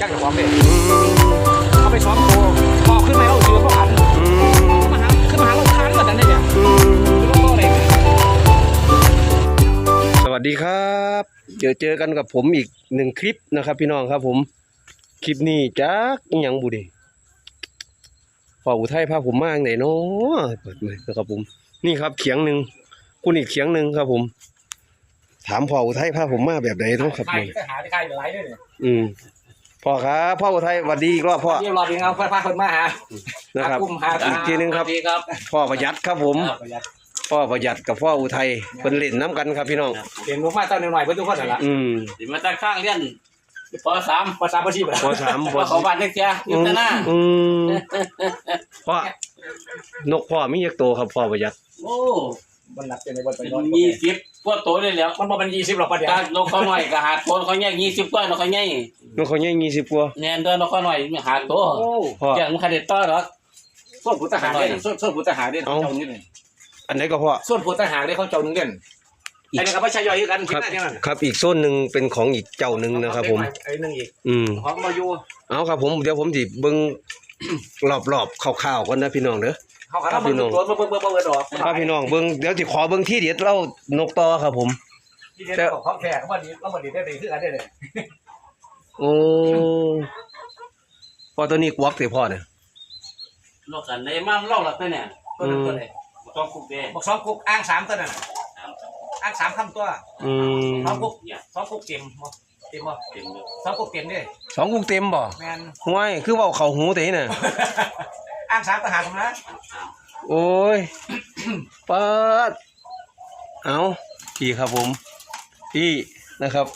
จักรของเลยเอาไปซ้อมโตพอขึ้นมาเอาเสือพวกอันอืมขึ้นมาหาขึ้นมาหาลูกค้าแบบนั้นเนี่ยอืมคือว่าอะไรสวัสดีครับ เจอเจอกันกับผมอีกหนึ่งคลิปนะครับ พี่น้องครับผม คลิปนี้จักอิหยังบุดิพ่ออุทัยพาผมมาอย่างไหนเนาะเปิดเลยนะครับผม นี่ครับเขียงหนึ่งคุณอีกเขียงหนึ่งครับผม ถามพ่ออุทัยพาผมมาแบบไหนเนาะครับใครผมก็หาที่ใครหลายด้วยเนี่ยอืม พ่อครับพ่ออุทัยสวัสดีอีกรอบพ่อเดี๋ยวรอดีครับพาคนมาหานะครับหากลุ่มหาอีกทีหนึงครับสวัสดีครับพ่อประหยัดครับผมครับประหยัดพ่อประหยัดกับพ่ออุทัยเป็นเล่นน้ำกันครับพี่น้องเปลี่ยนมุกมาตั้งหน่อยเพื่อนทุกคนนั่นแหละอืมสิมาตั้งข้างเรียนปสามภาษาภาษีแบบปสามปว่าเขาบ้านเล็กเสียอยุทธนาอืมพ่อนกพ่อมีเยกโตวครับพ่อประหยัดโอ้ มันหนักเป็นในบนไปนอนยี่สิบกว่าตัวเลยแล้วมันมาเป็นยี่สิบหรอกประเดี๋ยวตานกเขาหน่อยก็หาตัวเขาแยกยี่สิบกว่านกเขาใหญ่นกเขาใหญ่ยี่สิบกว่าแนนเดินนกเขาหน่อยหาตัวโอ้พ่อ แกมันคาเด็ดต่อหรอกส่วนผู้ทหารเนี่ยส่วนส่วนผู้ทหารเนี่ยเขาเจ้าหนึ่งเนี่ยอันไหนก็พ่อส่วนผู้ทหารเนี่ยเขาเจ้าหนึ่งเด่นไอ้นี่ก็ไม่ใช่ย่อยกันคคิดรับได้ที่นั่นครับอีกโซนหนึ่งเป็นของอีกเจ้าหนึ่งนะครับ ผม ไอ้หนึ่งอีกอืม ของมาอยู่เอาครับผมเดี๋ยวผมสิเบิ่ง รอบๆคร่าวๆก่อนนะพี่น้องเด้อ เขาขับรถตัวเบิ่งเบิ่งเบิ่งเบิ่งดอกครับพี่น้องเบิ่งเดี๋ยวสิขอเบิ่งที่เด็ดเล่านกต่อครับผมที่เด็ดของเขาแขกเขามาดีเขามาดีได้ดีขึ้นกันได้เลยโอ้พอตัวนี้กวักเสิพ่อเนี่ยนกกันในมั่งเล่าหลักไปเนี่ยตัวนั้นตัวไหนต้องคุกเด้บอกสองกุกอ้างสามตัวนั่นอ้างสามคำตัวอืมสองกุกเนี่ยสองกุกเต็มเต็มบ่สองกุกเต็มดิสองกุกเต็มบ่แม่นห้วยคือว้าเข้าหูแต่นี่น่ะ อ้างสามทหารนะโอ้ยเปิดเอาพี่ครับผม พี่นะครับ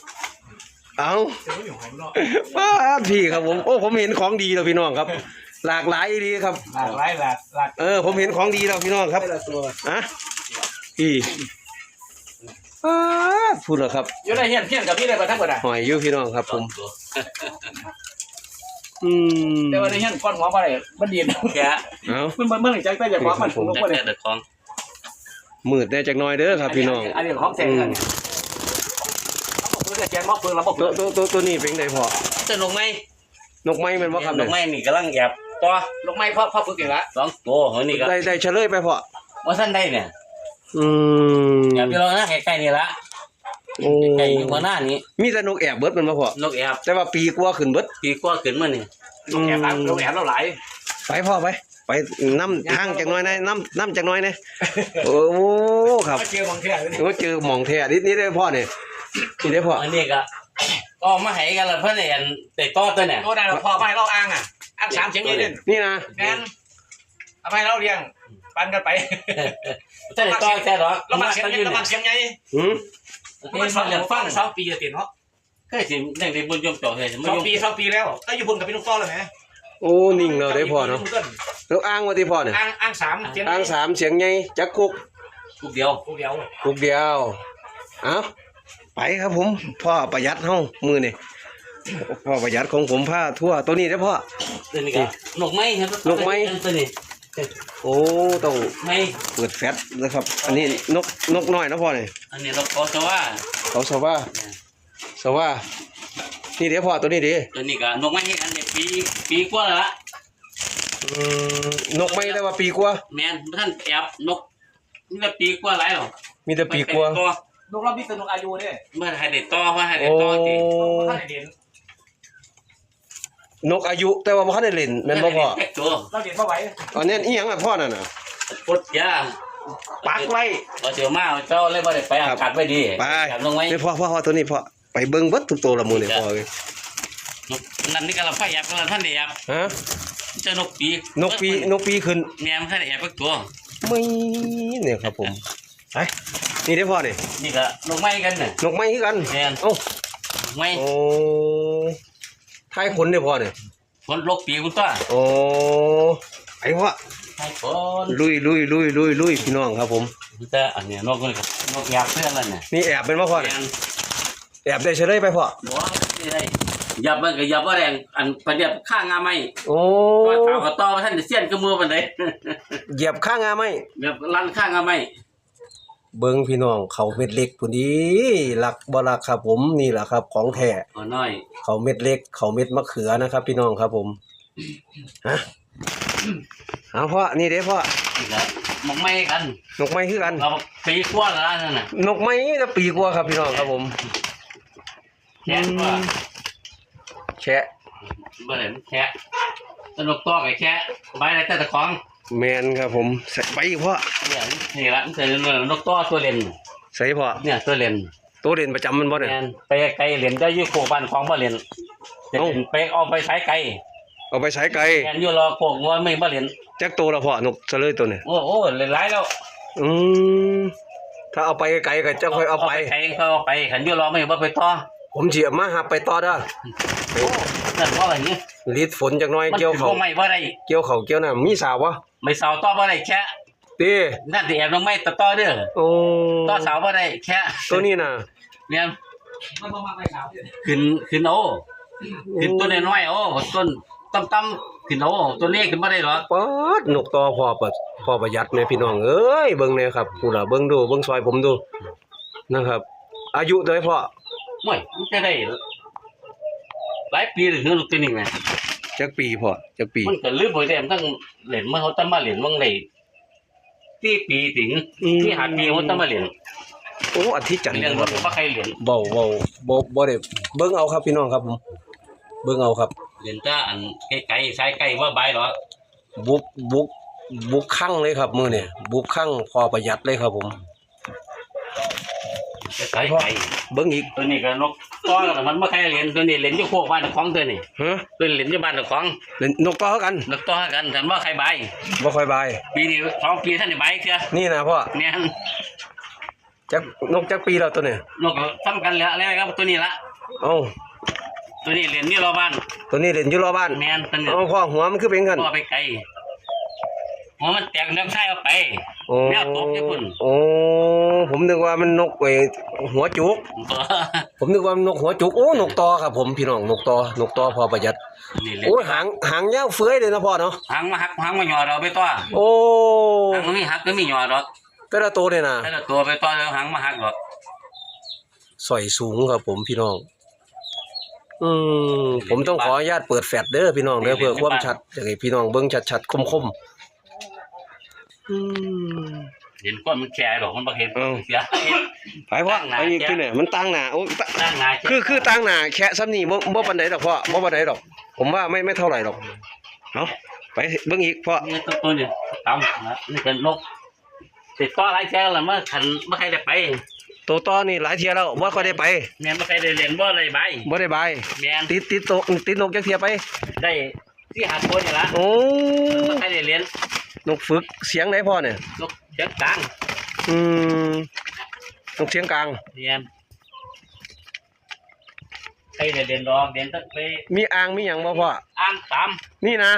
เอาเดี๋ยวอยู่ของนอกเปิดพี่ครับผม โอ้ผมเห็นของดีแล้วพี่น้องครับ หลากหลายดีครับ หลากหลายหลากหลากเออ ผมเห็นของดีแล้วพี่น้องครับแต่ละตัวอะพี่เปิดพูดแล้วครับ อยู่ในเฮียนเฮียนกับพี่ได้มาทั้งหมดอะหอยอยู่พี่น้องครับผม อืมแต่ว่าในเฮียนก้อนหัวมาเลยมันดีนแกะเอามันมันมันใจแต่อย่าความมันผมลงแต่มาเลยแต่ของมืดแน่จักหน้อยเด้อครับพี่น้องอันนี้ของแท้กันเนี่ยเขาบอกเพื่อแกนมอกเพื่อระบบตัวตัวตัวตัวนี้เป็นไงพอจะลงไหมนกไม้แมันว่าครับลเนี่ยงไหมนี่กำลังแอบตัวลงไม้พ่อพ่อฝึกอีกแล้วสองตัวเฮ้ยนี่ก็ได้ได้เฉลยไปพอว่าท่านได้เนี่ยอืมแอบอยู่แล้วนะใกล้ๆนี่ละ โอ้ใกล้อยู่หัวหน้านี้มีแต่นกแอบเบิดมันมาพอนกแอบแต่ว่าปีกว่าขึ้นเบิดปีกว่าขึ้นมานี่ลงแอบล้างลงแอบเราหลายไปพ่อไป ไปน้ำทางจากหน้อยนะน้ำน้ำจากหน้อยนะโอ้โหครับมาเจอบางแท้เลยโอ้เจอหมองแท้นิดนี้ได้พ่อเนี่ยนี่ได้พ่ออันนี้ก็ออกมาให้กันละเพื่อนเรียนแต่ต่อตัวเนี่ยโอ้ได้เราพอไม่เราอ้างอะอ้างสามเสียงยืนนี่นะแมนทำไมเราเลี้ยงปันกันไปท่านได้ต่อแค่หรอเรามาเสียงกันใหอญ่ยู่เราเนี่มาเสียงใหญ่หื มมันสองเดือนฟังสองปีจะติดเนาะเคยสิเรื่องในบุญยมจ่อเลยสไม่องยมปีสองปีแล้วก็อยู่บุญกับพี่นุ๊กต้อเลยไหมโอ้นิ่งเราได้พ่อเนาะแล้วอ้างว่าที่พ่อเนี่ยอ้างอ้างสามเสียงอ้างสามเสียงไงจักกุกทุกเดียวกูเดียวกุกเดียวเอาไปครับผมพ่อประหยัดเฮามือนี่พ่อประหยัดของผมผ้าทั่วตัวนี้ได้อพ่อตัวนี้ก็นกไม้ครับนกไม้ตัวนี้ โอ้ต้องไม้เปิดแฟตนะครับ อันนี้นกนกน้อยนะพ่อเนี่ยอันนี้เราขอจะว่าเขาสว่าสว่านี่เดี๋ยวพ่อตัวนี้ดิตัวนี้ก็นกไม้ให้กันเนี่ยปีปีกว่าแล้วละอืมนกไม่ได้ว่าปีกว่าแมนท่านแอบนกนี่ละปีกว่าหลายหรอมีแต่ปีกว่าตัวนุ๊กเราพิษนุกอายุเนี่ยเมื่อให้ได้ต่อว่าให้ได้โอ้ต่อจริงท่านเด่น นกอายุแต่ว่าบ่ทันได้เล่นแม่นบ่พ่อแค่ตัวเราเด่นมาไหวอันนี้อีหยังอะพ่อนั่นน่ะปดยาปักไว้พอเสียวมาเจ้าเลยบ่ได้ไปอากาศไว้ดีไปจับลงไว้นี่พ่อพ่อพ่อตัวนี้พ่อไปเบิ่งเบิดทุกตัวละหมื้อนี่พ่อเอ้ยนั่นนี่ก็เราไฟแอบกันท่านได้แอบฮะเจ้านกปีนกปีนกปีขึ้นแม่มันท่านได้แอบไปตัวไม่เนี่ยครับผมไปนี่ได้อพ่อนี่นี่ก็นกไม้กันน่ะนกไม้คือกันแม่นเอ้าไม้โอ้ ทายขนได้อพ่อนี่คนลกปีคุณตัวโอ้ไอ้พ่อให้คนลุยลุยลุยลุยลุยพี่น้องครับผมแต่อันเนี้ยนกนี่ก็นกแอบเพื่อนแล้วน่ะนี่แอบเป็นพ่อพ่อแม่เนี่ยนแอบได้เฉลยไปพ่อบ่ได้ได้ยับมันก็ยับว่าแรงอันประเดี๋ยวข้างงาไม้โอ้ว่าข่าวก็ต่อว่าท่านจะเสี้ยนกับมือปานใดเหยียบข้างงาไหมแบบลั่นข้างงาไม้ เบิ่งพี่น้องเขาเม็ดเล็กพุ่นดีหลักบ่หลักครับผมนี่แหละครับ ของแท้เอาน้อยเขาเม็ดเล็ก เขาเม็ดมะเขือนะครับ พี่น้องครับผมฮะเอาพ่อนี่เด้พ่อนี่ก็มองไม่กันนกไม้คือกันเราปีกว่าแล้วนั่นน่ะนกไม้จะปีกว่าครับพี่น้องครับผมแค่ว่าแชะบ่ได้แค่สนุกตัวกับแค่ใบอะไรแต่ตะของ แมนครับผมใส่ไปอีกพ่อเนี่ยนี่ละมันเป็นนกตัวตัวเล่นใส่พ่อเนี่ยตัวเล่นตัวเด่นประจำมันบ่เนี่ยแม่นไปไกลเล่นได้อยู่โคบ้านของบ่เล่นจะเอ้าเล่นไปเอาไปใช้ไกลเอาไปใช้ไกลแม่นอยู่รอโคกงัวไม่บ่เล่นจักตัวละพ่อนกซะเลยตัวเนี่ยโอ้โอ้เล่นหลายแล้วอืมถ้าเอาไปไกลก็จะค่อยเอาไปไกลเขาเอาไปขันอยู่รอไม่บ่ไปต่อผมเฉียบมาหับไปต่อเด้อ นั่นว่าอะไรเนี่ยลิดฝนจักน้อยมันเกี่ยวถือเขาว่าไม่บ่ได้เกี่ยวเขาเกี่ยวน้ำมีสาวบ่ไม่สาวต่อบ่ได้แค่ตีนั่นสิแอบลงไม่ต่อต่อเด้อโอ้ต่อเสาบ่ได้แค่ตัวนี้น่ะเนี่ยขึ้นขึ้นโอ้ขึ้นต้นน้อยๆโอ้ต้นต่ำๆขึ้นโอ้ตัวนี้ขึ้นบ่ได้หรอป๊าดนกต่อพอประพ่อประหยัดแม่พี่น้องเอ้ยเบิ่งแน่ครับผู้ล่ะเบิ่งดูเบิ่งซอยผมดูนะครับ อายุเท่าไหร่พ่อโอ้ยมันจะได้ หลายปีหรือลูกตัวนี้แหมจักปีพ่อจักปี มันก็ลืมบ่ได้มันต้องเล่นมาเขาต้องมาเล่นวงได้ที่ปีถึงที่หาปีเขาต้องมาเล่นโอ้อาทิตย์จันทร์เรื่องรถบ่ใครเล่นเบาเบาบ่บ่ได้เบิ่งเอาครับพี่น้องครับผมเบิ่งเอาครับเล่นแต่อันไกลๆสายไกลว่าบายหรอกบุกบุกบุกคั่งเลยครับมือเนี่ยบุกคั่งพอประหยัดเลยครับผม สายไกลเบิ้งอีกตัวนี้ก็นกต้อนมันบ่ใครเล่นตัวนี้เล่นอยู่โคกบ้านเจ้าของตัวนี้ฮะตัวนี้เล่นอยู่บ้านเจ้าของเล่นนกต่อกันนกต้อกันแต่ว่าใครบายบ่ค่อยบายปีนี้สองปีท่านได้บายเชื่อนี่นะพ่อเนี่ยจักนกจักปีแล้วตัวเนี่ยนกก็ซ้ำกันแล้วแล้วครับตัวนี้ละเอ้าตัวนี้เล่นนี่รอบ้าน ตัวนี้เล่นอยู่รอบบ้านแม่นตัวนี้เอ้าพ่อหัวมันคือเป็นกันพ่อไปไกลหัวมันแตกเนื้อไส้เอาไปโอ้ แมวตกญี่ปุ่นโอ้ผมนึกว่ามันนกไอ้หัวจุกผมนึกว่ามันนกหัวจุกโอ้นกต่อครับผมพี่น้องนกต่อนกต่อพอประหยัดนี่เล่นโอ้ยหางหางยาวเฟื้อยเลยนะพ่อเนาะหางมาหักหางมาหยอดเราไปต่อโอ้หางมันมีหักก็มีหยอดหรอกแต่ละตัวเนี่ยนะแต่ละตัวไปต่อแล้วหางมาหักหรอกสอยสูงครับผมพี่น้องอืมผมต้องขออนุญาตเปิดแฟลชเด้อพี่น้องเด้อเพื่อความชัดอยากให้พี่น้องเบิ่งชัดๆคมๆ อืมเห็นก้อนมันแก่หรอกมันบ่เห็นเอ้า เสียไปพ่อไปอีกที่ไหนมันตั้งหน้าโอ้ยตะตั้งงานคือคือตั้งหน้าแค่ซ้ำนี่บ่บ่ปานใดดอกพ่อบ่ปานใดดอก ผมว่าไม่ไม่เท่าไหร่ดอกเอาไปเบิ่งอีกพ่อนี่ตัวตัวนี้ตำนะนี่เป็นนกติดต่อหลายแจ้งแล้วมาขันไม่ใครได้ไปตัวต่อนี่หลายเที่ยแล้วบ่ค่อยได้ไปแม่นไม่ใครได้เรียนบ่อะไรใบบ่ได้บายแม่นติดติดโตะติดนกจักเที่ยไปได้ ที่หาคนนี่ละโอ้ไม่ใครได้เรียนนกฝึกเสียงไหนพ่อเนี่ยนกเสียงกลางอืมนกเสียงกลางเรียนใครได้เรียนดอกเรียนตั้งไปมีอ่างมีหยังบ่พ่ออ่างสามนี่นะ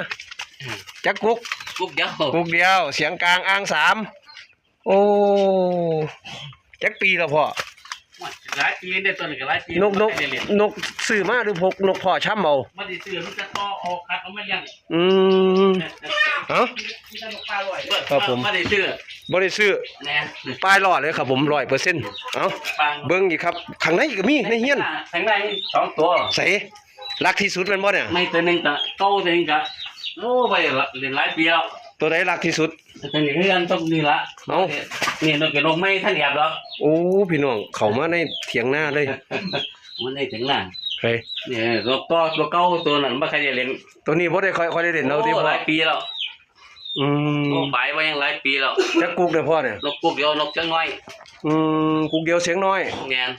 จักกุกกุ๊กเดียวกุกเดียว เสียงกลางอ่างสามโอ้จักปีแล้วพ่อ หลายปีได้ตัวนี้ก็หลายปีนกนกไม่ได้เรียนนกซื้อมาหรือพกนกพ่อช้ำเอาไม่ได้ซื้อมันจะต่อออกคัดเอามาเลี้ยงอืมเอ้ามีแต่นกปลาลอยครับผมไม่ได้ซื้อบ่ได้ซื้อแน่ป้ายรอดเลยครับผม100%เอ้าปลาเบิ่งอีกครับข้างในก็มีในเฮียนข้างในสองตัว ใส่รักที่สุดแม่นบ่เนี่ย ไม่ตัวหนึงก็โตตัวหนึงก็โอ้ไปละเรียนหลายปีแล้ว ตัวใดรักที่สุดตัวนี้คือกันต้องนี่ละเอ้านี่นกกระนกไม่ท่านแอบหรอกโอ้พี่น้องเข้ามาในเถียงหน้าเลยมันได้ถึงน่ะเฮ้ยนี่นกต่อตัวเก่าตัวนั้นบ่ใครได้เล่นตัวนี้บ่ได้ค่อยค่อยได้เล่นเอาที่โอ้พ่หอลายปีแล้วอืมโอ้บายไว้ยังหลายปีแล้วจักกุกเด้อพ่อเนี่ยนกกุกเดียวนกจังน้อย อืมกุกเดียวเสียงน้อยแม่น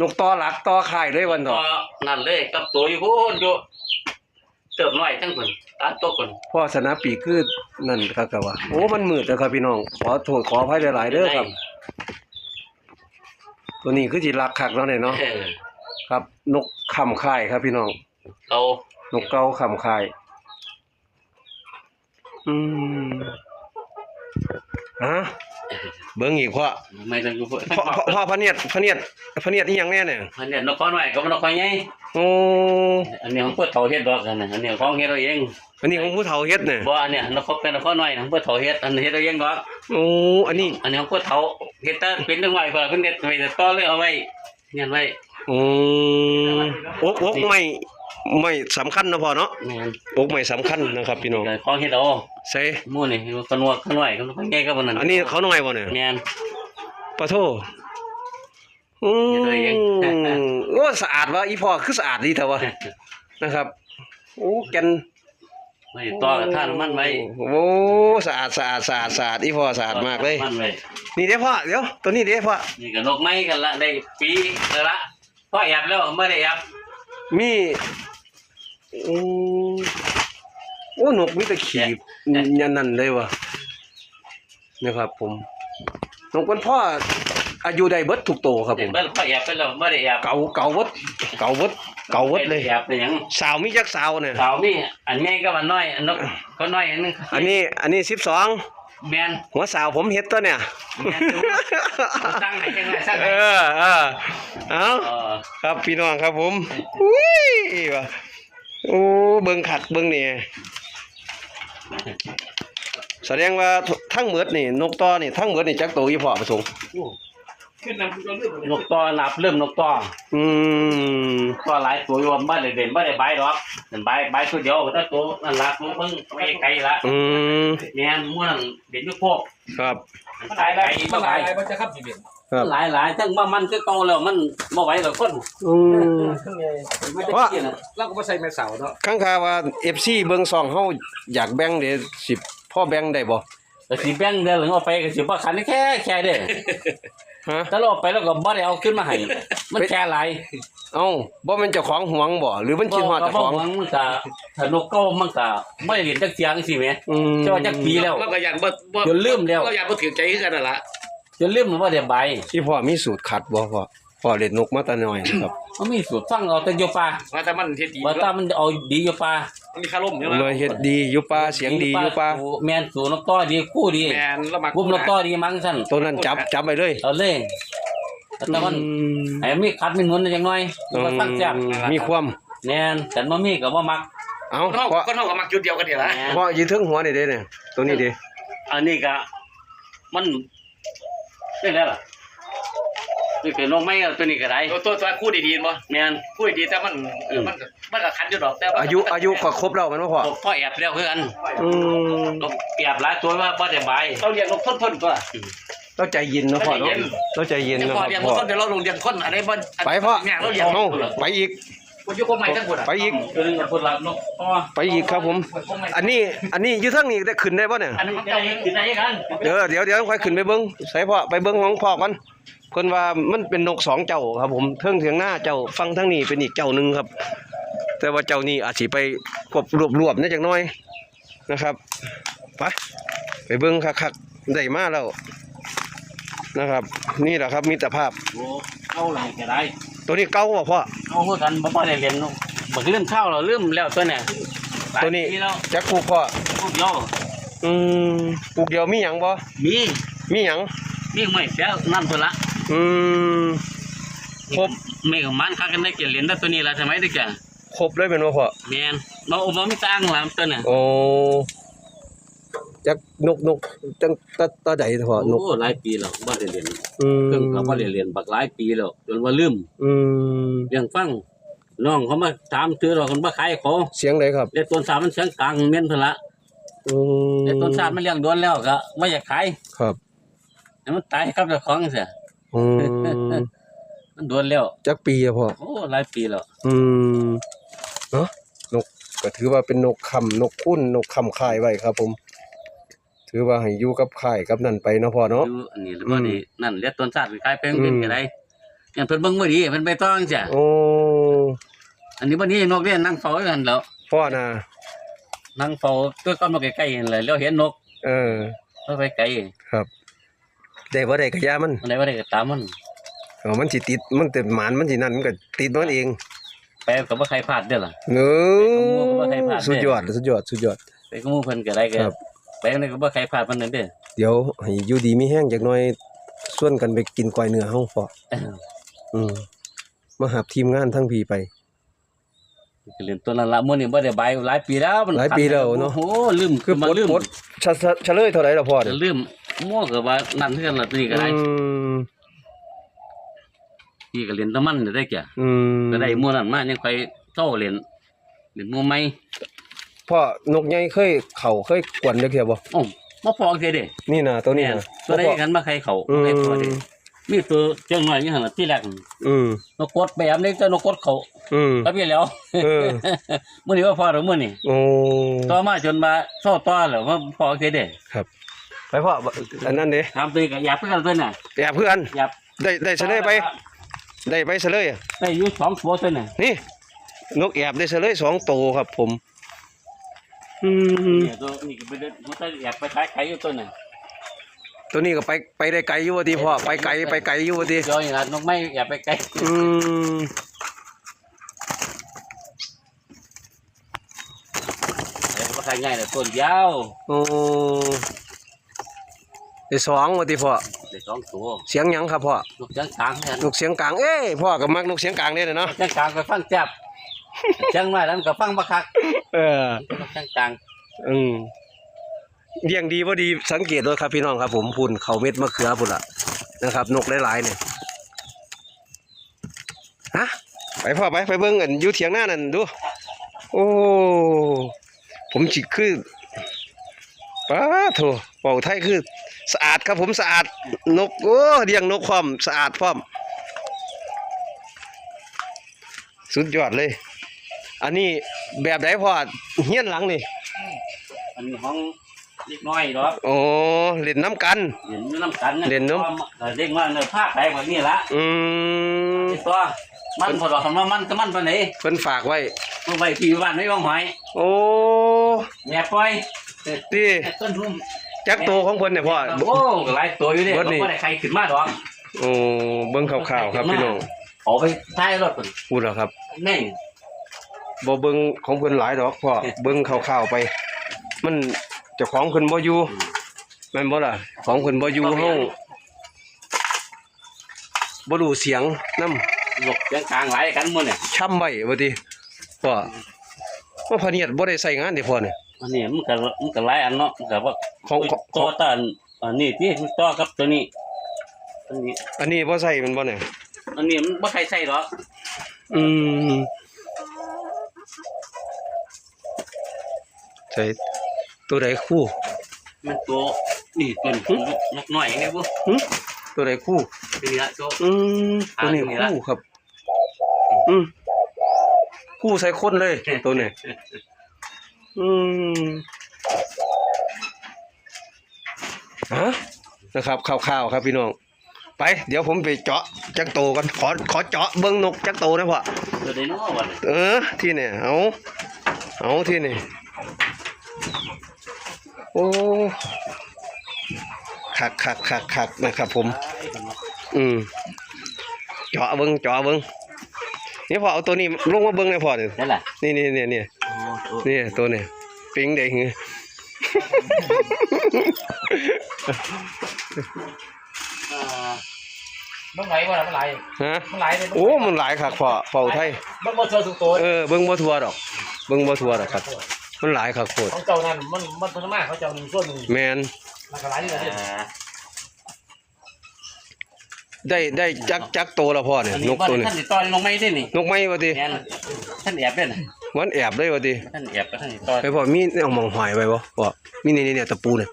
นกต่อหลักต่อข่ายเลยวันต่ตัอวนั่นเลยกับตัวอยู่พูนอยู่เติบน้อยทั้งคน ตาตัวคนพ่อสนาปีคือนั่นครับครับว่าโอ้มันมืดแล้วครับพี่น้องขอโทษขออภัยหลายๆเด้อครับ ตัวนี้คือสิรักคักแล้วเนี่ยเนาะเออครับ นกข่ำค่ายครับพี่น้องเรานกเก้าข่ำค่าย อืมฮะเบิ่งอีกพ่อไม่ต้องอยู่พูดพ่อพ่อพ่อพะเนียดพะเนียดพะเนียดอีหยังแน่เนี่ยอันเนี้ยนกข้อน้อยก็มันนกข้อใหญ่โอ้อันนี้ของเพื่อเฒ่าเฮ็ดดอกกันนะอันนี้ของเฮ็ดเราเอง อันนี้ของผู้เฒ่าเฮ็ดเนี่ยบ่อันเนี้ยนกเขาเป็นนกข้อน้อยนะเพื่อเฒ่าเฮ็ดอันนี้เฮ็ดเราเองดอกโอ้อันนี้อันนี้ของเพื่อเฒ่าเฮ็ดแต่เป็นจังหวะพอเพิ่นเฮ็ดไว้แต่ต่อเลยเอาไว้เงี้ยไว้อืมอกอกไม่ไม่สำคัญนะพ่อเนาะแม่นอกไม่สำคัญนะครับพี่น้องก็ของเฮ็ดเอาใส่หมู่นี่ขนวกขนวยขนวกใหญ่ก็บ่นั่นอันนี้เขาหน่อยบ่เนี่ยแม่นปะโทอืเฮ็ดเอาเองมโอ้สะอาดวะอีพ่อคือสะอาดดีแต่ว่านะครับโอ้แกัน ไว้ต่อกับท่าน้ำมันไว้โอ้สะอาดสะอาดสะอาดสะอาดอีพ่อสะอาดมากเลยมันไว้นี่เด้พ่อเดี๋ยวตัวนี้เด้พ่อนี่ก็นกไม้กันละได้ปีละละพอแอบแล้วไม่ได้แอบมีอืมโอ้นกมีแต่ขีบยันนั่นเลยวะนะครับผมนกเป็นพ่อ อายุได้เบิดทุกโตครับผเด็กมเบิ้ลพอแอบไปแล้วไม่ได้แอบเก่าเก่าเบิดเก่าเบิดเก่าเบิดเลยแอบเป็นหยังสาวมีจักสาวเนี่ยสาวนี่อันนี้ก็มันน้อยอันนกก็น้อยอันนึงอันนี้อันนี้สิบสองแมน หัวสาวผมเฮ็ดตัวเนี่ยแม่นดูตั้งให้จังไงตั้งเอให้อเออเอาเออครับพี่น้องครับผมอุ้ยว่ะโอ้เบิ่งขักเบิ่งนี่แสดงว่าทั้งหมดนี่นกต่อนี่ทั้งหมดนี่จักโตอีพ่อประสงค์ นกต่อนับเริ่มนกต่ออืมต่อหลายตัวโยมบ้านเด่นบ้านได้ใบหรอกเป็นใบใบตัวเดียวแต่ตัวนั่นละตัวเพิ่งไปไกลละอืมแมนม่วนเด่นยุคพวกครับตายไกลมันบ่หไหวลายอะไรมันจะขับกี่เบียดครับหลายหลายทั้งว่ามันคือเก่าแล้วมันบ่ไหวกับคนอืมไม่ได้ว่ากินอะเราก็มาใส่แม่เสาเนาะข้างคาว่า FC เบิ่งซองเฮาอยากแบ่งเด้สิพ่อแบ่งได้บ่ แต่สิแบ่งเดือนหลังเอาไปก็สิบ่คันแค่แค่เด้อฮะ ถ้าเราเอาไปแล้วก็บ่ได้เอาขึ้นมาให้ มันแค่หลายเอ้าบ่แม่นเจ้าของหวงบ่หรือมันคิดฮอดก็เจ้าบ่ของหวังมันก็ถ้านกเก่ามันก็บ่ได้เรียนจักเสียงสิแหมอืม เจ้าจักปีแล้ว เราก็ยันบ่บ่จนลืมแล้ว เรายันบ่ถือใจคือกันนั่นล่ะจนลืมมันบ่ได้ใบที่พ่อมีสูตรขัดบ่พ่อ พ่อเล่นนกมาแต่น้อยนะครับมันมีสูตรฟังเอาแต่อยู่ป่าว่าแต่มันเฮ็ดดีว่าถ้ามันเอาดีอยู่ป่ามันมีคารมใช่ไหมเลยเฮ็ดดีอยู่ป่าเสียงดีอยู่ป่าแม่นสูนกต่อดีคู่ดีแมนเรามากุมนกต่อดีมั้งซั่นตัวนั้นจับจับไปเลยเอาเลยแต่มันอืมไอ้มีคัดมีหนุนจังหน่อยมันฟังแซ่บมีความ แน่นแต่บ่มีก็บ่มักเอ้าเท่าพ่อก็เท่ากับมักจุดเดียวกันเดียวละแม่นพ่อยืนถึงหัวนี่เด้เนี่ยตัวนี้เด้อันนี้ก็มันได้แล้วล่ะ นี่เป็นนกไม้เอาตัวนี้ก็ได้ตัวตัวตัวคู่ดีๆบ่แม่น คู่ดีๆแต่มันเออมันก็มันก็คันอยู่ดอกแต่ว่อายุอายุก็ครบแล้วแมันบ่พ่อตกพ่อแอบแล้วคือกันอืมนกแอบหลายตัวว่าบ่ได้ใบเราเรียนนกทนๆตัว เราใจเย็นเนาะพ่อเนาะเราใจเย็นนะพคอรับเรียนนพ่อทนเดี๋ยวเราลงเรียนคนอะไรบ่ไปพ่อเนี่ยเราเรียนเอาไปอีก คนยุคใหม่ทั้งหมดไปอีก ตัวนึงกับคนละนกต่อไปอีกครับผม อันนี้ อันนี้อยู่เทางนี้ได้ขึ้นได้บ่เนี่ย อันนี้เจ้ายังกินได้กัน เดี๋ยวเดี๋ยวเดี๋ยวค่อยขึ้นไปเบิ้งใส่พ่อไปเบิ้งของพ่อก่อน เพิ่นว่ามันเป็นนกสองเจ้าครับ ผมเทิงเถียงหน้าเจ้าฟังทั้งนี้เป็นอีกเจ้าหนึ่งครับ แต่ว่าเจ้านี่อาจสิไปควบรวบรวบนี่จักหน้อยนะครับไปไปเบิ้งคักๆได้มาแล้วนะครับ นี่แหละครับมิตรภาพโอ้เอาอะไรก็ได้ตัวนี้เก่าบ่พ่อเอาคือกันบ่บ่ได้เรียนนกบักลืมข้าวเราลืมแล้วตัวเนี่ยหลายตัวนี้ปีแล้วจักปลูกพ่อพวกเราอืมปลูกเดียวมีหยังบ่มีมีหยังมีไม่เสียนั่นตัวละ อืมครบไม่กับมันคักกันได้เกี่ยเรียนได้ตัวนี้ละทำไมได้แก่ครบเลยเป็นบ่พ่อแมนมาโอ้บ่มีตังค์ละตัวเนี่ยโอ้จักนกนกจังตะตะใดพ่อนกโอ้หลายปีแล้วบ่ได้เรียนอืมเพิ่งเขาบ่ได้เรียนบักหลายปีแล้วจนว่าลืมอืมเรื่องฟังน้องเขามาถามซื้อเราคนบ่ขายเขาเสียงใดครับเด็ต้นสามมันเสียงกลางเม่นเพิ่นละอืมเด็ต้นสามมันเลี้ยงโดนแล้วก็บ่อยากขายครับให้มันตายกับเจ้าของเสีย อืมมันโดนแล้วจักปีอะพ่อโอ้หลายปีแล้วอืมเนาะนกก็ถือว่าเป็นนกคำนกคุ้นนกคำค่ายไว้ครับ ผม ถือว่าให้อยู่กับค่ายกับนั่นไปเนาะพ่อเนาะ อยู่อันนี้แล้วบ่นี่นั่นเรียกต้นสาดขายเป็นเป็นก็ได้อย่างเพิ่นเบิ่งบ่ดีเพิ่นไปต้องจ้ะโอ้อันนี้บ่นี้นกเรียนนั่งเฝ้าอยู่นั่นแล้วพ่อน่ะนั่งเฝ้าตัวก้อนนกใกล้ๆนั่นแหละแล้วเห็นนกเออมันไปไกลครับ ได้บ่ได้ก็อย่ามันอันไหนบ่ได้ก็ตามมันเอามันสิติดมันแต่หมานมันสินั่นมันก็ติดมันเองไปก็บ่ใครพลาดเด้อล่ะเนอผมว่าใครพลาดแน่สุดยอดสุดยอดสุดยอด ไปก็หมู่เพิ่นก็ได้ก็ครับ ไปอันนี้ก็บ่ใครพลาดปานนั้นเด้อเดี๋ยวให้อยู่ดีมีแห้งจักหน่อยส่วนกันไปกินกวายเนื้อเฮาพอเอ้าอืมมาหับทีมงานทั้งพี่ไป ก็เรียนตัวนั้นละมื้อนี้บ่ได้ใบหลายปีแล้วมันหลายปีแล้วเนาะโอ้โหลืมคือมาปลดลืมปลดชะชะเฉลยเท่าไหร่ล่ะพ่อเนี่ยลืมมั่วก็ว่านั่นคือกันล่ะตัวนี้ก็ได้อืมพี่ก็เรียนแตะมันได้แก่อืมก็ได้มั่วนั่นมายังค่อยเท่าเรียนเรียนมั่วใหม่พ่อนกใหญ่เคยเข่าเคยกวนจักเที่ยบ่โอ้มาพอเสียเด้นี่น่ะตัวนี้เนี่ยน่ะตัวได้กันมาใครเขาอืใครพอเด้ มมีตัวเจ้าหน่อยนี่หั่นล่ะที่แรกอืมนกกดแบบนี้เจ้านกกดเขาอืมก็พี่แล้วเออ มื้อนี้ว่าพอแล้วมื้อนี้โอ้ต่อมาจนมาเท่าต่อแล้วว่าพอเสียเด้ไปพ่ออันนั้นเด้ถามตัวนี้ก็อยากเพื่อนตัวน่ะแอบเพื่อนอยากได้ได้เฉลยไป ได้ไปเฉลยอะได้อยู่สองตัวตัวน่ะนี่ นกแอบได้เฉลยสองตัวครับผม อืม เนี่ยตัวนี้ก็ไปเดินมันก็อยากไปขายไข่อยู่ตัวน่ะ ตัวนี้ก็ไปไปได้ไกลอยู่ว่าดีพ่อไปไกลไปไกลอยู่ว่าดีเดี๋ยวอย่างนั้นนกไม่อยากไปไกลอืมเดี๋ยวก็ขายง่ายเลยต้นยาวโอ้ได้สองว่าดีพ่อได้สองตัวเสียงหยังครับพ่อนกจังกลางเนี่ยนกเสียงกลางเอ้ยพ่อก็มักนกเสียงกลางเนี่ยเนาะจังกลางก็ฟังจับจังมาแล้วมันก็ฟังบักคักเออนกจังกลางอืม เลี้ยงดีว่าดีสังเกตด้วยครับพี่น้องครับ ผมพุ่นเขาเม็ดมะเขือพุ่นละนะครับ นกหลายๆเนี่ยฮะไปพ่อไปไปเบิ้งกันอยู่เถียงหน้านั่นดู โอ้ผมจิคือป้าโถเป่าไทยคือ สะอาดครับผมสะอาดนกโอ้เลี้ยงนกความสะอาดพร้อม สุดยอดเลย อันนี้แบบไหนพ่อเฮี้ยนหลังนี่อันนี้ห้อง เล็กน้อยเนาะโอ้เล่นน้ำกันเห็นน้ำกันเล่นน้ำเด็กน้อยเนื้อผ้าไปแบบนี้ละอืมไอ้ตัวมันพอดอกคำว่ามันก็มันปานไหนเพิ่นฝากไว้มันไปที่บ้านไม่ว่างหอยโอ้แม่ปล่อยที่ต้นทุ่มจักโตของเพิ่นเนี่ยพ่อโอ้หลายตัวอยู่เนี่ยเบิดนี่บ่ได้ใครขึ้นมาดอกโอ้เบิ่งข่าวๆครับพี่น้องเอาไปท้ายรถเพิ่นพูดแล้วครับแม่งบ่เบิ่งของเพิ่นหลายดอกพ่อเบิ่งข่าวๆไป มัน เจ้าของเพิ่นบ่อยู่แม่นบ่ล่ะ ของเพิ่นบ่อยู่เฮาบ่รู้เสียงนำหลบยังกลางหลายกันหมื้อเนี่ยช้ำไว้ว่าติพ่อว่าพะเนียดบ่ได้ใช้งานเด้พ่อเนี่ยอันนี้มันก็มันก็หลายอันเนาะมันก็ว่าของของตัวตานอันนี้ที่มันต่อกับตัวนี้ อันนี้ อันนี้บ่ใช้มันบ่เนี่ยอันนี้มันบ่ใครใส่หรอกอืมใช่ ตัวใดคู่ มันตัวนี่ตัวนี้นกน้อยนี่บ่หึตัวใดคู่ตัวนี้ละตัวอืมตัวนี้อ่าตัวนี้ละคู่ครับ อืมคู่ใส่คนเลยตัวนี้อืมฮะนะครับข่าวๆครับพี่น้องไป เดี๋ยวผมไปเจาะจักโตกันขอขอเจาะเบิ้งนกจักโตนะพ่อตัวใดเนาะวะเนี่ยเออที่เนี่ยเอาเอาที่นี่ โอ้คักคักคักคักนะครับผม อืมเจาะเบิ้งเจาะเบิ้งนี่พอเอาตัวนี้ลงมาเบิ้งเลยพอเนี่ยนั่นแหละนี่นี่นี่นี่นี่ตัวเนี่ยปิงเด็กอ่าเบิ่งไหลบ่ล่ะมันไหลฮะมันไหลเลยโอ้ มันหลายคักพอเฝ้าไทยเบิ่งบ่เจอทุกตัวเออเบิ้งบ่ทัวดอก เบิ้งบ่ทัวดอกครับ มันหลายคักโคตรของเจ้านั่นมันมันเป็นมากเขาเจ้าหนึ่งส่วนหนึ่งแมนมันก็หลายนี่แหละเนี่ยได้ได้จักจักโตแล้วพ่อเนี่ยอันนนี้กบ่ตัวได้นี้ท่านสิต่อยลงไม่ได้นี่นกไม้วะติแม่นท่านแอบเด้น่ะมันแอบได้วะติท่านแอบไปท่านสิต่อยไปพ่อมีเอาหมองหอยไว้บ่พ่อมีนี่นี่เนี่ยตะปูเนี่ย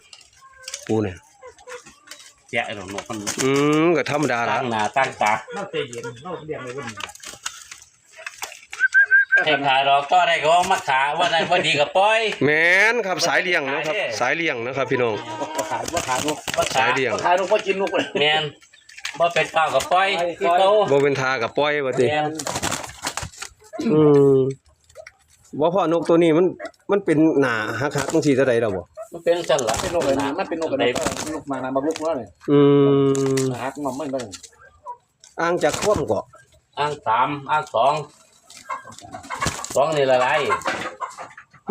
ปูเนี่ยแกะไอ้ดอกนกมันอืมก็ธรรมดาละตั้งหน้าตั้งตา น่าเตยเย็นน่าเรียงเลยวันนี้ เอ็มถ่ายดอกก็ได้ก็ว่ามักขาว่าได้บ่ดีก็ปล่อย แมนครับสายเลี้ยงนะครับ สายเลี้ยงนะครับ พี่น้องว่าขายว่าขายนกมักสาขายเลี้ยงว่าขายนกว่ากินนกเลยแม่นบ่เป็นเปล่าก็ปล่อยคือเก่าบ่เป็นทากับปล่อยวะติแม่นอืมว่าพ่อนกตัวนี้มันมันเป็นหนาฮักฮักๆจังซี่เท่าใดแล้วบ่มันเป็นจังล่ะเป็นนกเลยนะมันเป็นนกอะไรนกมานาบักลุกแล้วเนี่ยอืมหักมันไม่ได้อ่างจากคว่ำก็อ้างสามอ้างสอง สองนี่ละลาย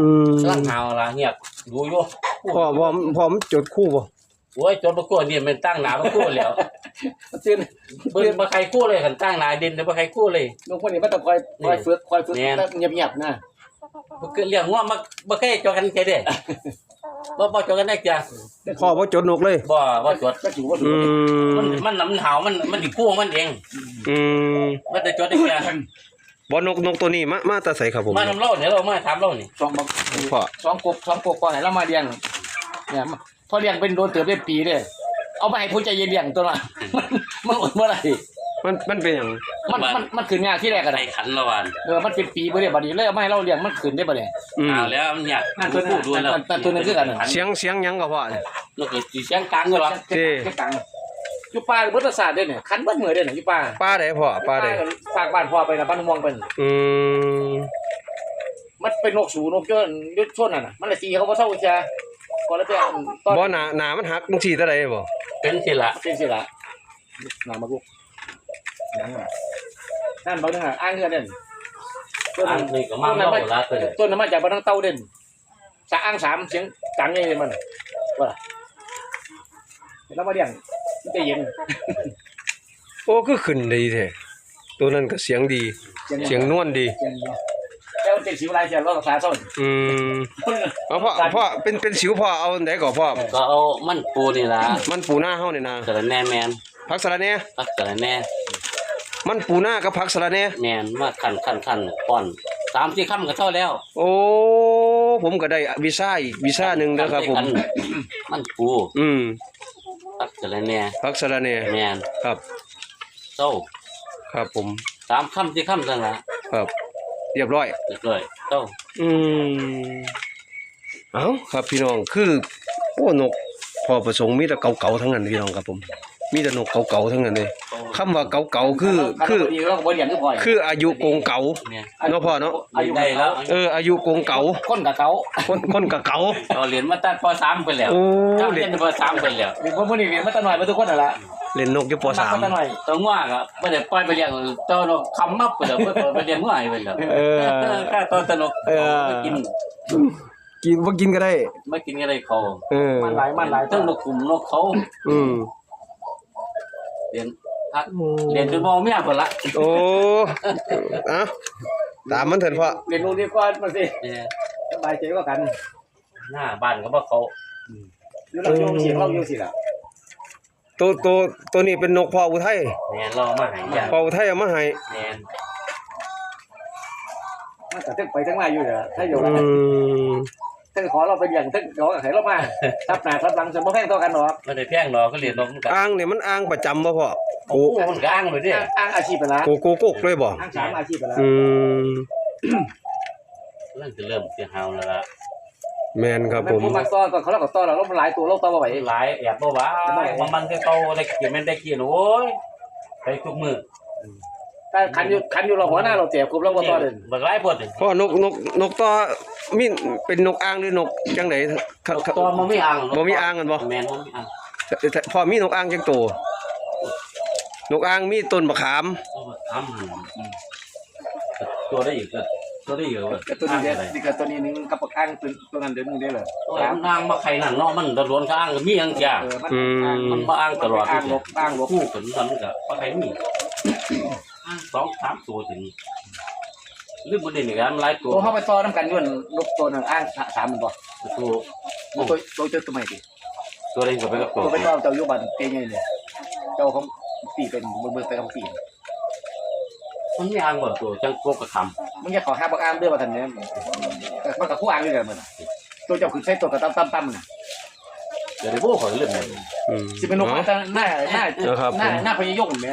อืมกำลังหาวละเงียบดูอยู่พ่อพ่อพ่อมันจดคู่บ่โอ้ยจนบ่กู้นี่มันตั้งหน้าบ่กู้แล้วเต้นเบิ่งบ่ใครกู้เลยคันตั้งหน้าดินแต่บ่ใครกู้เลยนกพวกนี้มันต้องคอยคอยฝึกคอยฝึกแม่นเงียบๆนะบ่คือเลี้ยงงัวมาบ่เคยเจอกันแค่เด้บ่บ่จดกันได้จ้ะพ่อบ่จดนกเลยบ่บ่จดก็ถือว่าถือือมันมมันน้ำหาวมันมันสิกู้ของมันเอง อืมมันจะจดได้จ้ะ บ่นกนกตัวนี้มามาแตาใส่ครับผมมาทำเล่าเนี่ยเรามาถามเล่านี่สองบักพ่อสองกบสองกบก่อนไหนเรามาเลี้ยงเนี่ยพอเลี้ยงเป็นโดนเติบเป็นปีเลยเอาไปให้ผู้ใจเย็นเลี้ยงตัวละมันมันอดเมื่อไหร่มันมันเป็นหยังมันมันมันขึ้นงานที่แรกกันไอ้ขันละวันเออมันเป็นปีบ่ได้บัดนี้เลยเอามาให้เราเลี้ยงมันขึ้นได้บ่เนี่ยอืมเอาแล้วมันอยากนั่นตัวนั้นพูดด้วยแล้วนั่นตัวนั้นคือกันน่ะเสียงเสียงหยังก็พ่อแล้วก็สิเสียงกลางก็หรอกเจ้แค่ตังค์ อยู่ป่าพุทธศาสตร์เด้อเนี่ยคันเบิดมือเด้อเนี่ยอยู่ป่าป้าใดพ่อป้าใดฝากบ้านพ่อไปนะบ้านม่วงเป็นอืมมันเป็นนกสูนกเจ้ายุดชนน่ะนะมันละสีเขาบ่เท่าจะก่อนแล้วไปเอาตอนบ่หนาหนามันหักจังซี่ตาใดบ่เป็นสิละเป็นสิละหนามากูยังอะนั่นบางนึงอะอ้างเงินเด่นต้นอันนั้นนี้ก็มาเล่าละตัวนี้ต้นนั้นมาจากบ้านทั้งเต้าเด่นสะอ้างสามเสียงจังไงเลยมันว่าล่ะแล้วมาเลี้ยงมัน จะเย็นโอ้คือขึ้นดีแท้ตัวนั้นก็เสียงดี เสียงนวลดีเสียงดีแล้วมันเป็นสิวลายเสียงรอดสาส้นอืมเอาพ่อพ่อเป็นเป็นสิวพ่อเอาอันไหนก่อพ่อก็เอามันปูนี่ล่ะมันปูหน้าเฮานี่นะสารแหน่แมนผักสะระแหน่พักสารแหน่มันปูหน้ากับผักสะระแหน่แมนมาขันขันขันป้อนสามสี่คำก็เท่าแล้ว โอ้ผมก็ได้วีซ่าอีกวีซ่าหนึงนะครับผม มันปู อืม พักสารแหน่ผักสะระแหน่แมนครับเต้าครับผมสามคำสี่คำสั่นละครับ เรียบร้อย เรียบร้อยเต้าอืมเอ้าครับพี่น้องคือโอ้นกพอประสงค์มีแต่เก่าๆทั้งนั้นพี่น้องครับผม มีแต่นกเก่าๆทั้งนั้นเลยคำว่าเก่าๆคือคือดีแล้วก็บ่เลี้ยงคือพ่อยคืออายุกงเก่าเนี่ยเนาะพ่อเนาะอายุได้แล้ว เอออายุกงเก่าคนกับเขาคนคนกับเก่าเราเรียนมาตั้งปสามไปแล้วโอ้เจ้าเล่เรียนนปสามไปแล้วมีคนผู้นี้เรียนมาตั้งหน่อยมาทุกคนน่ะล่ะเล่นนกอยู่ปสามตั้งหน่อยตัวง่วงอะไม่ได้ปล่อยไปเลี้ยงเจ้าเราคำมับไปแล้วเพื่อไปเลี้ยงง่วงไปแล้วเออแค่ตัวตลกเออไม่กินกินบ่กินก็ได้ ไม่กินอะไรเขาเออมันหลายมันหลายต้นนกกลุ่มนกเขาอืม เรียนพักเรียนจนมองไม่อยากคนละโอ้อะตามมันเถิดพ่อเรียนรู้ดีกว่ามาสิเนี่ยสบายใจกว่ากันหน้าบ้านก็บอกเขาอยู่เราอยู่สิเราอยู่สิล่ะตัวตัวตัวนี้เป็นนกพ่ออุทัยเนี่ยเรามาหายาพ่ออุทัยเอามาให้เนี่ยมันก็ถึงไปทั้งมาอยู่เด้อถ้าอยู่อืม ถ้าขอเราไปเลี้ยงถ้าขอให้เรามาทับหน้าทับหลังจะบ่แพงต่อกันหรอกไม่ได้แพงหรอกก็เรียนนกกันอ่างเนี่ยมันอ่างประจำบ่พ่อโกโอ้มันก็อ้างไปดิอ้างอาชีพไปละโกโกโกกเลยบ่อ้างสามอาชีพไปละอืมเริ่มจะเริ่มเสียหาวแล้วล่ะแมนครับแม่ผมผู้มาต้อนก็เขาเราก็ต้อนเราเราหลายตัวเราต้อนบ่ไหวหลายแอบบ่ว่าว่ามันก็โตได้กินมันได้กินโอ้ยไปทุกมื้อ แต่คันอยู่คันอยู่เราหัวหน้าเราเจ็บคุบเราบ่ต้อนเด่นบักหลายพดพ่อนกนกนกต่อมีเป็นนกอ่างหรือนกจังไดครับครับตัวมันไม่อ่างบ่มีอ่างกันบ่แม่นบ่มีอ่างแต่แต่พ่อมีนกอ่างจังโตนกอ่างมีต้นมะขามเอามาทำอืมตัวได้อีกก็ตัวได้อีกเว้ยก็ตัวนี้เด้นี่ก็ตัวนี้นึงกับปากอ้างตัวตัวนั้นเด้นึงเด้เลยตัวนั้นนางมาใครนั่นเนาะมันโดนข้างก็มีอย่างจ้าเออมันอืมมันมาอ้างตลอดอ้างลบอ้างลบคู่กันมันก็ว่าใครมีอ้าง สองสามตัวถึงหรือบ่ได้นี่กันหลายตัวตัวเข้าไปต้อนำกันอยู่ลบตัวนั้นอ้างสามมันบ่ตัวตัวตัวเจอตัวใหม่ดิตัวนี้ก็เป็นกับตัวตัวเป็นว่าเจ้าอยู่บ้านเตยใหญ่เลยเจ้าของปีเป็นเบิ่งๆไปกับปีมันมีอ่างบ่ตัวจังโกกกระคมึงอย่าขอหาบักอ้างเด้อว่าท่านเนี่ยมันก็คู่อ้างอยู่กันมันตัวเจ้าคือใช้ตัวกระตั้มตั้มตั้มน่ะำเดี๋ยวได้บ่ขอเรื่องนี้อืมสิเป็นนกหน้าหน้าหน้านะครับหน้าผมหน้าพญายกแม่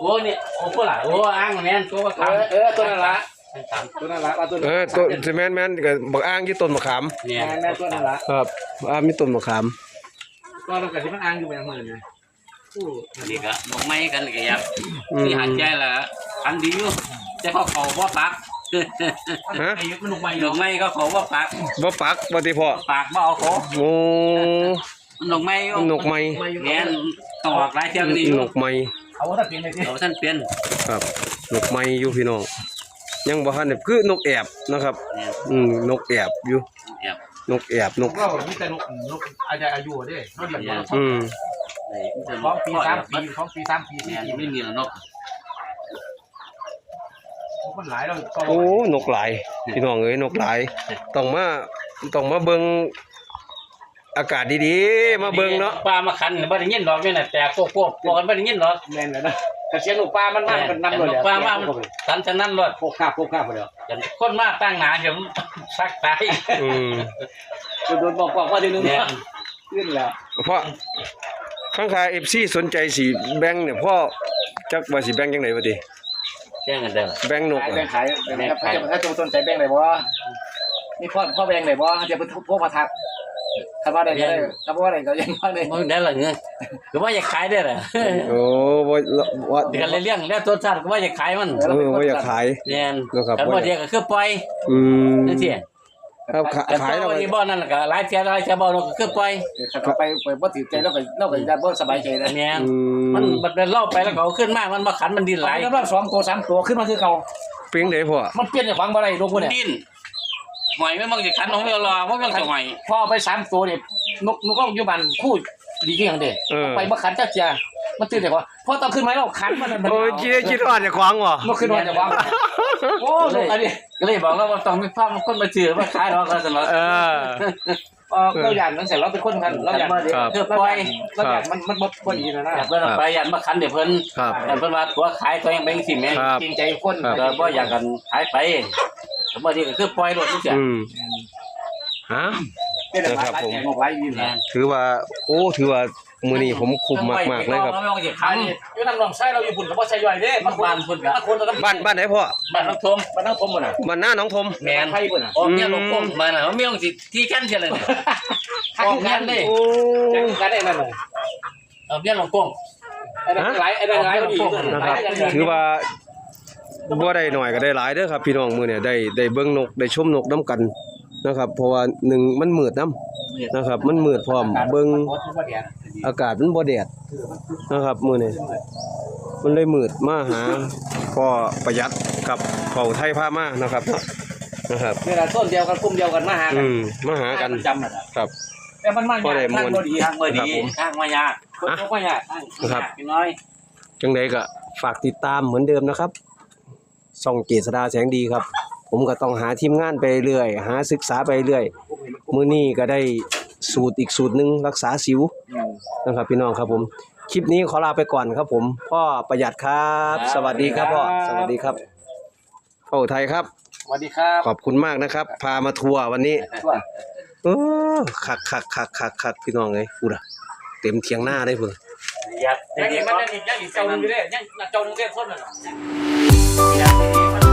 โอ้นี่โอ้พวกหล่ะโอ้อ้างแม่นตัวกระเอคำอเออตัวนั้นละสามตัวนั้นละว่าตัวเออตัวสิแม่นแม่นก็บักอ่างที่ต้นมะขามเนี่ยแม่แม่ตัวนั้นละครับอ่ามีต้นมะขามก็เรากับที่มันอ้างอยู่แบบเหมือนไงนี่ก็ดอกไม้กันก็อยากอืมที่หันใจละอันดีอยู่แต่เขาเขาว่าปักฮะไอ้ยุมันลงไปดอกไม้ก็เขาว่าปักบ่ปักบ่ติพ่อปากบ่เอาเขาโอ้ดอกไม้มันนกไม้เนี่ย ต้องออกหลายเที่ยงดีนกไม้เอาถ้าเป็นไงที่เอาท่านเป็นครับนกไม้อยู่พี่น้องยังบ่ทันได้คือนกแอบนะครับ เนี่ยอืมนกแอบอยู่แอบนกแอบนก ก็มีแต่นกนกอายุอายุเด้เขาเลี้ยงอืมนี่มันจะของปีสามปีของปีสามปีสี่เนี่ยปีไม่มีแล้วเนาะมันหลายเราโอ้นกหลายพี่น้องเอ้ยนกหลายต้องมาต้องมาเบิ่ง อากาศดีๆ มาเบิ่งเนาะปลามาขันบ่ได้ยินดอกนี่น่ะแต่โคกโคกบอกกันบ่ได้ยินดอกแม่นเลยนะกระเสียงลูกปลามันมากกันนำเลยปลามาสันฉะนั้นรถโคกคาบโคกคาบไปแล้วกันคนมาตั้งหนาเดี๋ยวซักตายอืมโดนบอกบอกว่าทีนึงเนี่ยขึ้นแล้วเพราะข้างคา FC สนใจสิแบ่งเนี่ยพ่อจักว่าสิแบ่งจังไดบ่ติแจ้งกันเด้อแบ่งนกขายอะแบ่งขายแบ่งขายถ้าจงสนใจแบ่งไหนบ่นี่พ่อพ่อแบ่งไหนบ่จะเป็นพวกมาทัก คำว่าอะไรก็ได้คำว่าอะไรก็ยังว่าเลยมึงได้ละเงี้ยหรือว่าอยากขายได้เหรอโอ้บ่ว่าเดี๋ยวกันเลี้ยงแล้วตัวชาติก็ว่าอยากขายมันเออบ่อยากขายเนี่ยนะครับกันว่าเดียวก็คือปล่อยอืมนั่นสิครับขาแต่ขายปแล้วล่อยก็ที่บ่อนั่นก็หลายเที่ยวหลายเที่ยวบ่อนก็คือปล่อยถ้าไปไปบ่ถือใจแล้วไปแล้วไปได้บ่สบายใจนะเนี่ยอืมันมมันเล่าไปแล้วก็เอาขึ้นมามันมาขันมันดินหไหลลายแล้วสองตัวสามตัวขึ้นมาคือเก่าเพียงไดพ่อมันเปลี่ยนจากฟังบ่ได้ลงพวกเนี่ยดิน หอยไม่มึงจะขันของไม่รอว่ามันจะหอยพอไปสามตัวเนี่ยนกนกก็อยู่บ้านคู่ดีกี่อย่างเด็เออ ไปมาขันเจ้าเจียมันตื่นแต่ว่าพอตอนขึ้นมาแล้วขันมันมันโอ้ยคิดได้คิดว่าจะขวางว่ะมันขึ้นมาจะวางโอ้ลูกอันนี้ก็เลยบอกแล้วว่าต้องมีภาพคนมาถือมาขายเราก็สนุกเออ เออเราอยากนั่นเสร็จเราเป็นคนกันเราอยากครับคือปล่อยเราอยากมันมันมันบ่ดีนะนะอยากเพิ่นเอาไปอยากมาขันเดี๋ยวเพิ่นครับอยากเพิ่นว่าตัวขายตัวยังเป็นสิแม่ครับ จริงใจคนครับ ก็บ่อยากกันขายไป แต่บ่ดีก็คือปล่อยรถนี่จ้ะอืมฮะ เป็นแบบครับผมหมกไว้ยืนเนี่ยถือว่า โอ้ ถือว่ามื้อนี้ผมคุมมากๆเลยครับ ไม่ต้องจะอันขำนี้อยู่นั่งลองใช้เราอยู่ปุ่นกับพ่อชายย่อยเด้มาคนคนมาคนเราต้องบ้านบ้านไหนพ่อบ้านน้องทมมานั่งทมมันอะบ้านหน้าหน้องทม แม่นไทยปุ่นอะออกเนี่ยลงกงมาน่ะมันมีองสิที่กันเสียเลยเนี่ยออกเนี่ยเลยโอ้ จังกันได้นั่นเลยเอาเนี่ยลงกงไอ้นั่นหลายไอ้นั่นหลายดีนะครับ ถือว่า บ่ได้หน่อยก็ได้หลายเด้อครับ พี่น้องมื้อเนี่ยได้ได้เบิ่งนกได้ชมนกนํกันนะครับ เพราะว่าหนึ่งมันมืดนํนะครับ มันมืดพร้อมเบิ่งอากาศมันบ่แดดนะครับ มื้อนี้มันเลยมืดมาหาพ่อประหยัดกับเผ่าไทยพามานะครับเนาะนะครับนี่แหละต้นเดียวกันกลุ่มเดียวกันมาหากัอืนมมาหากันจำอะครับ แต่มันมาพอได้มวลบ่ดีข้างบ่ดีครับผมข้างมายากคนพวกมายากครับพี่น้อย จังไดก็ฝากติดตามเหมือนเดิมนะครับ ส่องเจษดาแสงดีครับ ผมก็ต้องหาทีมงานไปเรื่อย หาศึกษาไปเรื่อยมื้อนี้ก็ได้สูตรอีกสูตรหนึงรักษาสิวนะครับพี่น้องครับผม คลิปนี้ขอลาไปก่อนครับผม พ่อประหยัดครับ สวัสดีครับพ่อสวัสดีครับพ่ออุทัยครับ สวัสดีครับ ขอบคุณมากนะครับ พามาทัวร์วันนี้เออคักคักคักคักคักพี่น้องเอ้ยพูดอะเต็มเทียงหน้าได้พุ่น ยัดยังเด็อีกกๆมันก็ยังอีกยังอีกเจ้าหนึงอยู่เด้ยังเจ้าหนึงเด้ต้นน่ะยัดเด็กๆ